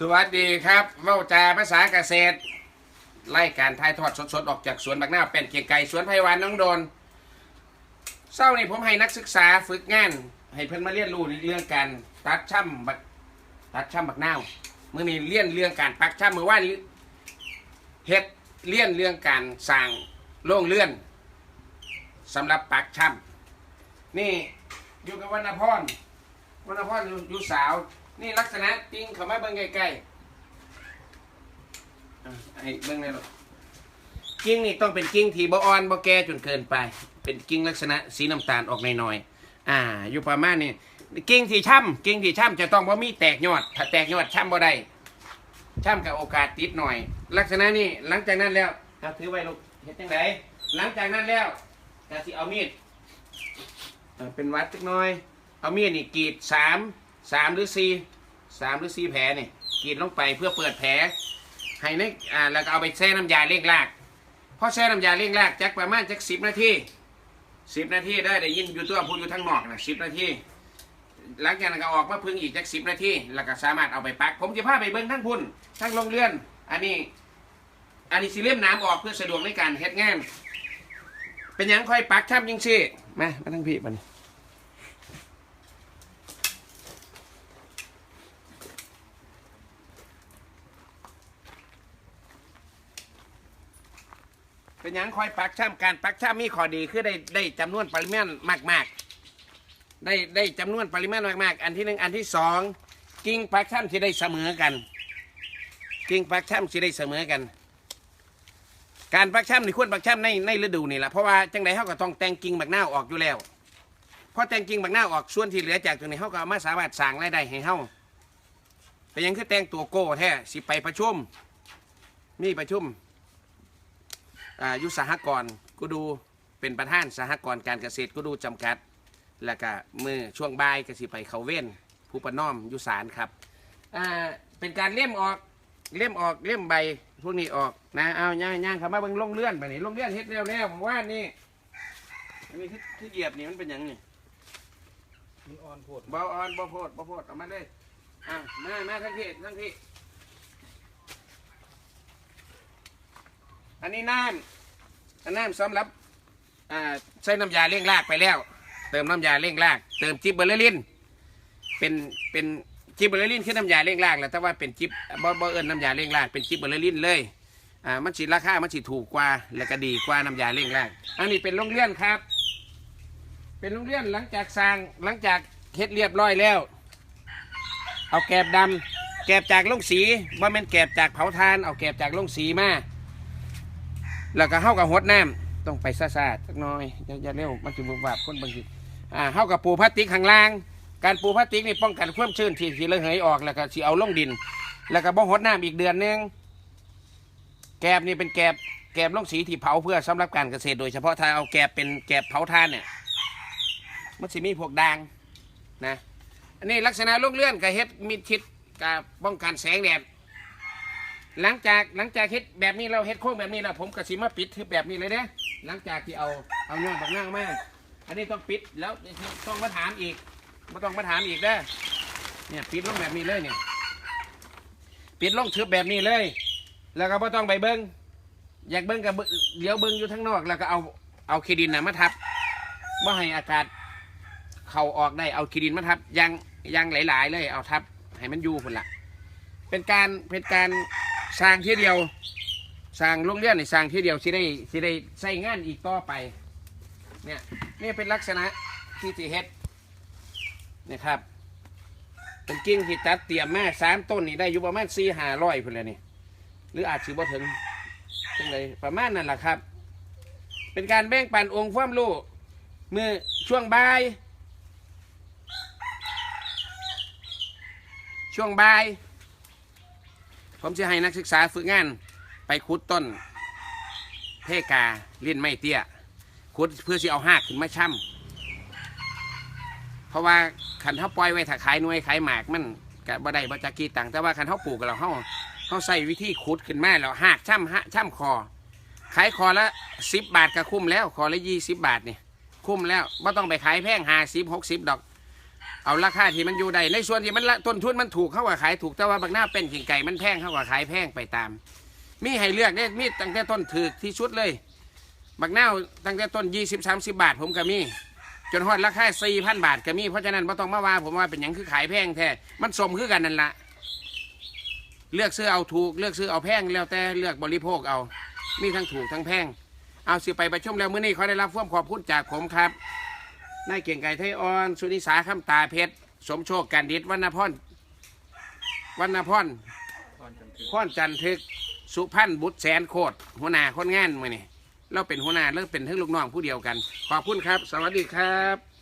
สวัสดีครับเว้าจาภาษาเกษตรไล่การถ่ายทอดสดๆ ออกจากสวนบักหน้าเป็นเกียงไก่สวนไพวันน้องโดนเศร้านี่ผมให้นักศึกษาฝึกงาน ให้เพิ่นมาเรียนรู้ในเรื่องการตัดช่ำบักตัดช่ำบักนาวเมื่อนี้เรียนเรื่องการปักช่ำเมื่อวานี้เฮ็ดเรียนเรื่องการสร้างโล่งเลื่อนสำหรับปักช่ำนี่อยู่กับวรรณพรวรรณพรอยู่อยู่สาว นี่ลักษณะจริงเขามาเบิ่งใกล้ๆอะให้เบิ่งเลยลูกกิ้งนี่ต้องเป็นกิ้งที่บ่อ่อนบ่แก่จนเกินไป เป็นกิ้งลักษณะสีน้ำตาลออกหน่อยๆอ่า อยู่ประมาณนี้กิ้งที่ช่ำกิ้งที่ช่ำจะต้องบ่มีแตกยอด ถ้าแตกยอดช่ำบ่ได้ช่ำกับโอกาสติดหน่อย ลักษณะนี้หลังจากนั้นแล้วเอาถือไว้ลูกเฮ็ดจังไดหลังจากนั้นแล้วก็สิเอามีดเอ่อเป็นวัดจักน่อย เอามีดนี่กรีดสาม สามหรือสี่สามหรือสี่แผลนี่กรีดลงไปเพื่อเปิดแผลให้ในอ่าแล้วก็เอาไปแช่น้ำยาเร่งรากพอแช่น้ำยาเร่งรากจักประมาณจักสิบนาทีสิบนาทีได้ได้ยินอยู่ตัวพูดอยู่ทั้งนอกนะสิบนาทีหลังจากนั้นก็ออกมาพึ่งอีกจักสิบนาทีแล้วก็สามารถเอาไปปัก ผมจะพาไปเบิ้งทั้งพุ่นทั้งลงเรือน อันนี้ อันนี้สิเล่มน้ำออกเพื่อสะดวกในการเฮ็ดงาน เป็นยังค่อยปักช่ำยิงซี่มามาทั้งพี่มานี่ เป็นหยังคอยปักช่ำการปักช่ำมีข้อดีคือได้ได้จำนวนปริมาณมาก ๆ ได้ได้จำนวนปริมาณมากๆ อันที่หนึ่งอันที่สองกิ่งปักช่ำที่ได้เสมอกัน กิ่งปักช่ำที่ได้เสมอกัน การปักช่ำนี่ควรปักช่ำในในฤดูนี่แหละเพราะว่าจังไดเขาก็ต้องแต่งกิ่งบักหน้าวออกอยู่แล้วพอแต่งกิ่งบักหน้าวออกส่วนที่เหลือจากตรงนี้เขาก็เอามาสามารถสร้างรายได้ให้เขาเป็นหยังคือแต่งตัวโก้แท้สิไปประชุมมีประชุม อ่าอยุสหกรณ์กูดูเป็นประธานสหกรณ์การเกษตรกูดูจำกัด แล้วก็มือช่วงบ่ายก็สิไปเขาเว้นผู้ประนอมอยุสารครับอ่าเป็นการเล่มออกเล่มออกเล่มใบพวกนี้ออกนะเอาย่างย่างคำว่าเบิ่งลงเลื่อนไปนี่ลงเลื่อนเฮ็ดเร็วๆผมว่านี่อันนี้ที่ที่เหยียบนี่มันเป็นหยังนี่มันอ่อนโพดเบาอ่อนเบาโพดเบาโพดเอามาเลยอะมามาทั้งที่ทั้งที่ อันนี้น้ำอันน้ำสำหรับอ่าใช้น้ำยาเร่งรากไปแล้ว เติมน้ำยาเร่งราก เติมจิบเบอร์เลอรินเป็นเป็นจิบเบอร์เลอรินคือน้ำยาเร่งรากแหละแต่ว่าเป็นจิบบ่บ่เอิญน้ำยาเร่งรากเป็นจิบเบอร์เลอรินเลยอ่ามันสิราคามันสิถูกกว่าและก็ดีกว่าน้ำยาเร่งรากอันนี้เป็นโรงเรียนครับ เป็นโรงเรียนหลังจากสร้างหลังจากเฮ็ดเรียบร้อยแล้ว เอาแกบดำแกบจากโรงสีว่าเป็นแกบจากเผาทาน เอาแกบจากโรงสีมา แล้วก็เข้ากับหดน้ำต้องไปซ่าสักน้อยอย่าอย่าเร็วมันจะบุบวาบคนบางทีอ่าเข้ากับปูพลาสติกข้างล่าง การปูพลาสติกนี่ป้องกันความชื้นที่ที่ระเหยออกแล้วก็สิเอาลงดิน แล้วก็บ่หดน้ำอีกเดือนนึงแกบนี่เป็นแกบแกบลงสีที่เผาเพื่อสำหรับการเกษตรโดยเฉพาะถ้าเอาแกบเป็นแกบเผาทานเนี่ยมันสิมีพวกด่างนะอันนี้ลักษณะลูกเลื่อนกับเฮ็ดมีทิศกับป้องกันแสงแดด หลังจากหลังจากเฮ็ดแบบนี้เราเฮ็ดโค้งแบบนี้แล้วผมกระสิมาปิดคือแบบนี้เลยเด้หลังจากที่เอาเอายอดบักนางมาอันนี้ต้องปิดแล้วต้องมาถามอีกม่ต้องมาถามอีกเด้เนี่ยปิดลงแบบนี้เลยเนี่ยปิดลงทึบแบบนี้เลย แล้วก็ไม่ต้องไปเบิ้งอยากเบิ้งกับเบิ่งเดี๋ยวเบิ้งอยู่ทั้งนอก แล้วก็เอาเอาขีดินนะมาทับว่าให้อากาศเข้าออกได้เอาขีดินมาทับยังยังหลาย ๆ เลย เอาทับให้มันอยู่พุ่นละเป็นการเป็นการ สร้างที่เดียวสร้างโรงเรียนนี่สร้างที่เดียวสิได้สิได้ใช้งานอีกต่อไป เนี่ยนี่เป็นลักษณะที่สิเฮ็ดนี่ครับเป็นกิ่งที่ตัดเตรียมมาสามต้นนี่ได้อยู่ประมาณสี่ห้าร้อยพุ่นเลยนี่หรืออาจสิบ่ถึงจังเลยประมาณนั้นแหละครับ เป็นการแบ่งปันองค์ความรู้เมื่อช่วงบ่าย ช่วงบ่าย ผมจะให้นักศึกษาฝึกงาน ไปขุดต้น เพกาเลิ้นไม่เตี้ยขุดเพื่อสิเอาหากขึ้นมาช่ำเพราะว่าขันเขาปล่อยไว้ถ้าขายหน่วยขายหมากมันก็บ่ได้บ่จักกีตังแต่ว่าขันเขาปลูกกับเราเขาเขาใส่วิธีขุดขึ้นมาแล้วหากช่ำหะช่ำคอขายคอละสิบบาทก็คุ้มแล้วคอละยี่สิบบาทนี่คุ้มแล้วไม่ต้องไปขายแพงหาสิบหกสิบดอก เอาราคาที่มันอยู่ได้ในส่วนที่มันละต้นทุนมันถูกเข้ากับขายถูกแต่ว่าบางหน้าเป็นกิ่งไก่มันแพงเข้ากับขายแพงไปตาม มีให้เลือกเนี่ยมีตั้งแต่ต้นถือที่ชุดเลยบักนาตั้งแต่ต้นยี่สิบสามสิบาท ผมก็มี จนฮอดราคาสี่พันบาทก็มีเพราะฉะนั้นไ่ต้องมาว่าผมว่าเป็นหยังคือขายแพงแท้มันสมคือกันนั่นละเลือกซื้อเอาถูกเลือกซื้อเอาแพงแล้วแต่เลือกบริโภคเอามีทั้งถูกทั้งแพงเอาสิไปประชุมแล้วมื้อนี้ขอได้รับความขอบคุณจากผมครับ นายเก่งไก่ไทยอ่อน สุนิสาคำตาเพชร สมโชคกันดิตวรรณพรวรรณพรตอนจำถึงพรจันทึก สุพันธ์บุตรแสนโคตรหัวหน้าคนงานมาเนี่ยเราเป็นหัวหน้าแล้วเป็นทั้งลูกน้องผู้เดียวกัน ขอบคุณครับ สวัสดีครับ